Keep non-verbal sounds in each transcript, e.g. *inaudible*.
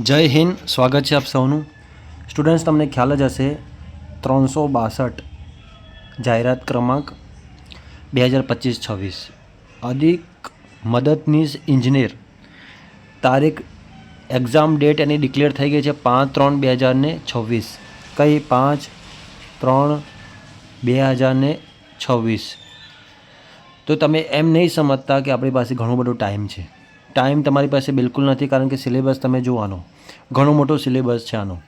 જય હિન્દ, સ્વાગત છે આપ સૌનું. સ્ટુડન્ટ્સ, તમને ખ્યાલ જ હશે, ત્રણસો બાસઠ જાહેરાત ક્રમાંક બે હજાર પચીસ છવ્વીસ. અધિક મદદનીશ ઇજનેર. તારીખ એક્ઝામ ડેટ એની ડિક્લેર થઈ ગઈ છે પાંચ ત્રણ બે હજાર ને છવ્વીસ. કઈ પાંચ ત્રણ બે હજાર ને છવ્વીસ? તો તમે એમ નહીં સમજતા કે આપણી પાસે ઘણો બધો ટાઈમ છે. ટાઈમ તમારી પાસે બિલકુલ નથી, કારણ કે સિલેબસ તમે જોવાનો. ઘણો મોટો સિલેબસ છે આનો.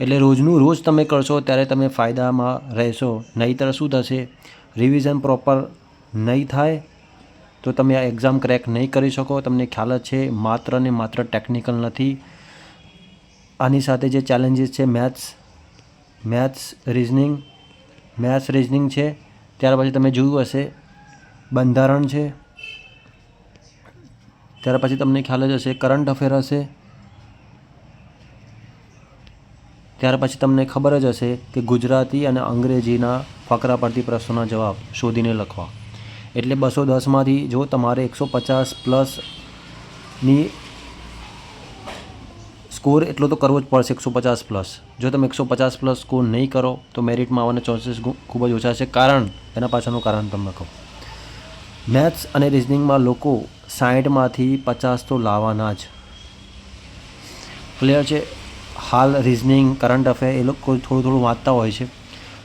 એટલે રોજનું, રોજ તમે કરશો ત્યારે તમે ફાયદામાં રહેશો. નહીંતર શું થશે? રિવિઝન પ્રોપર નહીં થાય, તો તમે આ એક્ઝામ ક્રેક નહીં કરી શકો. તમને ખ્યાલ જ છે, માત્ર ને માત્ર ટેકનિકલ નથી. આની સાથે જે ચેલેન્જીસ છે maths maths reasoning maths reasoning છે, ત્યાર પછી તમે જોયું હશે, બંધારણ છે. ત્યાર પછી તમને ખ્યાલ જ હશે કરંટ અફેર હશે. ત્યાર પછી તમને ખબર જ હશે કે ગુજરાતી અને અંગ્રેજીના ફકરા પરથી પ્રશ્નોના જવાબ શોધીને લખવા. એટલે બસો દસમાંથી જો તમારે એકસો પચાસ પ્લસની સ્કોર એટલો તો કરવો જ પડશે, એકસો પચાસ પ્લસ જો તમે એકસો પચાસ પ્લસ સ્કોર નહીં કરો, તો મેરિટમાં આવવાના ચાન્સીસ ખૂબ જ ઓછા છે કારણ, એના પાછળનું કારણ તમને કહું. મેથ્સ અને રિઝનિંગમાં લોકો સાઠમાંથી પચાસ તો લાવવાના જ. ક્લિયર છે? હાલ રિઝનિંગ, કરંટ અફેર એ લોકો થોડું થોડું વાંચતા હોય છે.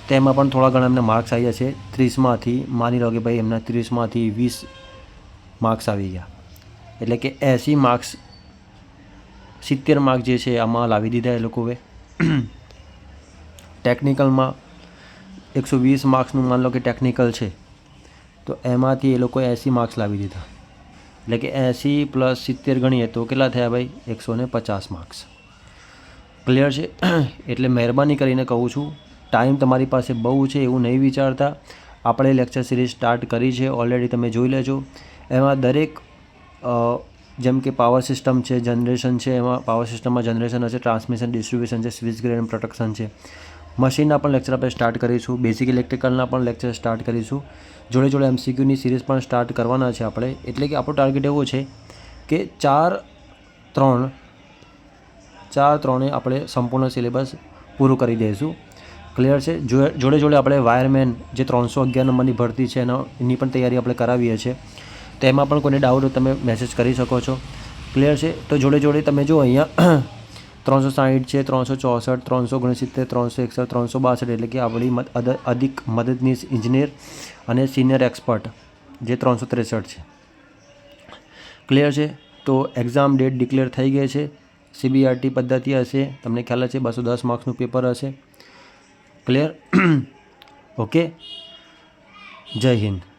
તેમાં પણ થોડા ઘણા એમને માર્ક્સ આવી જશે ત્રીસમાંથી, માની લો કે ભાઈ એમના ત્રીસમાંથી વીસ માર્ક્સ આવી ગયા. એટલે કે એંસી માર્ક્સ, સિત્તેર માર્ક જે છે આમાં લાવી દીધા એ લોકોએ. *clears throat* ટેકનિકલમાં એકસો વીસ માર્ક્સનું માન લો કે ટેકનિકલ છે. તો એમાંથી એ લોકોએ એંસી માર્ક્સ લાવી દીધા. એટલે કે એંસી પ્લસ સિત્તેર ગણીએ તો કેટલા થયા ભાઈ? એકસો ને પચાસ માર્ક્સ ક્લિયર છે? *clears throat* એટલે મહેરબાની કરીને કહું છું ટાઈમ તમારી પાસે બહુ છે એવું નહીં વિચારતા. આપણે લેક્ચર સિરીઝ સ્ટાર્ટ કરી છે ઓલરેડી તમે જોઈ લેજો. એમાં દરેક જેમ કે પાવર સિસ્ટમ છે જનરેશન છે, એમાં પાવર સિસ્ટમમાં જનરેશન હશે ટ્રાન્સમિશન ડિસ્ટ્રીબ્યુશન છે સ્વિચ ગ્રેડ પ્રોટેક્શન છે. મશીનના પણ લેક્ચર આપણે સ્ટાર્ટ કરીશું. બેઝિક ઇલેક્ટ્રિકલના પણ લેક્ચર સ્ટાર્ટ કરીશું. જોડે જોડે એમસીક્યુની સિરીઝ પણ સ્ટાર્ટ કરવાના છે આપણે. એટલે કે આપણો ટાર્ગેટ એવો છે કે ચાર, ત્રણ, ચાર, ત્રણે આપણે સંપૂર્ણ સિલેબસ પૂરું કરી દઈશું. ક્લિયર છે? જોડે જોડે આપણે વાયરમેન જે ત્રણસો અગિયાર નંબરની ભરતી છે એનો એની પણ તૈયારી આપણે કરાવીએ છીએ. તેમાં પણ કોઈને ડાઉટ તમે મેસેજ કરી શકો છો. ક્લિયર છે? તો જોડે જોડે તમે જો અહીંયા ત્રણસો સાહીઠ છે, ત્રણસો ચોસઠ, ત્રણસો ઓગણસિત્તેર, ત્રણસો એકસઠ, ત્રણસો બાસઠ એટલે કે આપણી અધિક મદદનીશ ઇજનેર અને સિનિયર એક્સપર્ટ જે ત્રણસો ત્રેસઠ છે. ક્લિયર છે? તો એક્ઝામ ડેટ ડિક્લેર થઈ ગઈ છે. સીબીઆરટી પદ્ધતિ હશે. તમને ખ્યાલ છે બસો દસ માર્ક્સનું પેપર હશે. ક્લિયર ઓકે *clears throat* જય હિન્દ.